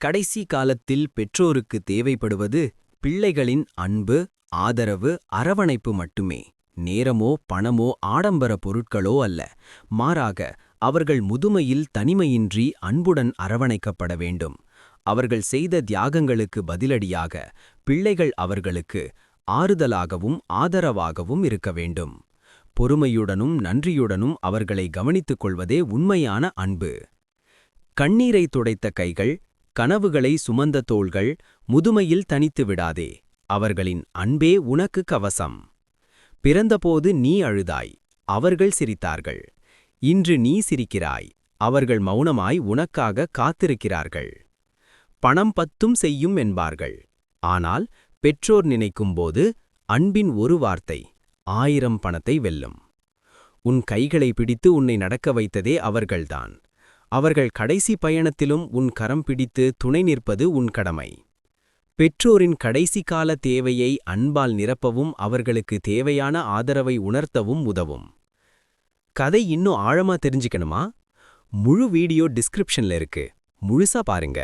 கடைசி காலத்தில் பெற்றோருக்கு தேவைப்படுவது பிள்ளைகளின் அன்பு ஆதரவு அரவணைப்பு மட்டுமே. நேரமோ பணமோ ஆடம்பர பொருட்களோ அல்ல. மாறாக அவர்கள் முதுமையில் தனிமையின்றி அன்புடன் அரவணைக்கப்பட வேண்டும். அவர்கள் செய்த தியாகங்களுக்கு பதிலடியாக பிள்ளைகள் அவர்களுக்கு ஆறுதலாகவும் ஆதரவாகவும் இருக்க வேண்டும். பொறுமையுடனும் நன்றியுடனும் அவர்களை கவனித்துக் கொள்வதே உண்மையான அன்பு. கண்ணீரை துடைத்த கைகள் கனவுகளை சுமந்த தோள்கள் முதுமையில் தனித்து விடாதே. அவர்களின் அன்பே உனக்கு கவசம். பிறந்தபோது நீ அழுதாய் அவர்கள் சிரித்தார்கள். இன்று நீ சிரிக்கிறாய் அவர்கள் மௌனமாய் உனக்காக காத்திருக்கிறார்கள். பணம் பத்தும் செய்யும் என்பார்கள். ஆனால் பெற்றோர் நினைக்கும்போது அன்பின் ஒரு வார்த்தை ஆயிரம் பணத்தை வெல்லும். உன் கைகளை பிடித்து உன்னை நடக்க வைத்ததே அவர்கள்தான். அவர்கள் கடைசி பயணத்திலும் உன் கரம் பிடித்து துணை நிற்பது உன் கடமை. பெற்றோரின் கடைசி கால தேவையை அன்பால் நிரப்பவும் அவர்களுக்கு தேவையான ஆதரவை உணர்த்தவும் உதவும். கதை இன்னும் ஆழமா தெரிஞ்சுக்கணுமா? முழு வீடியோ டிஸ்கிரிப்ஷன்ல இருக்கு. முழுசா பாருங்க.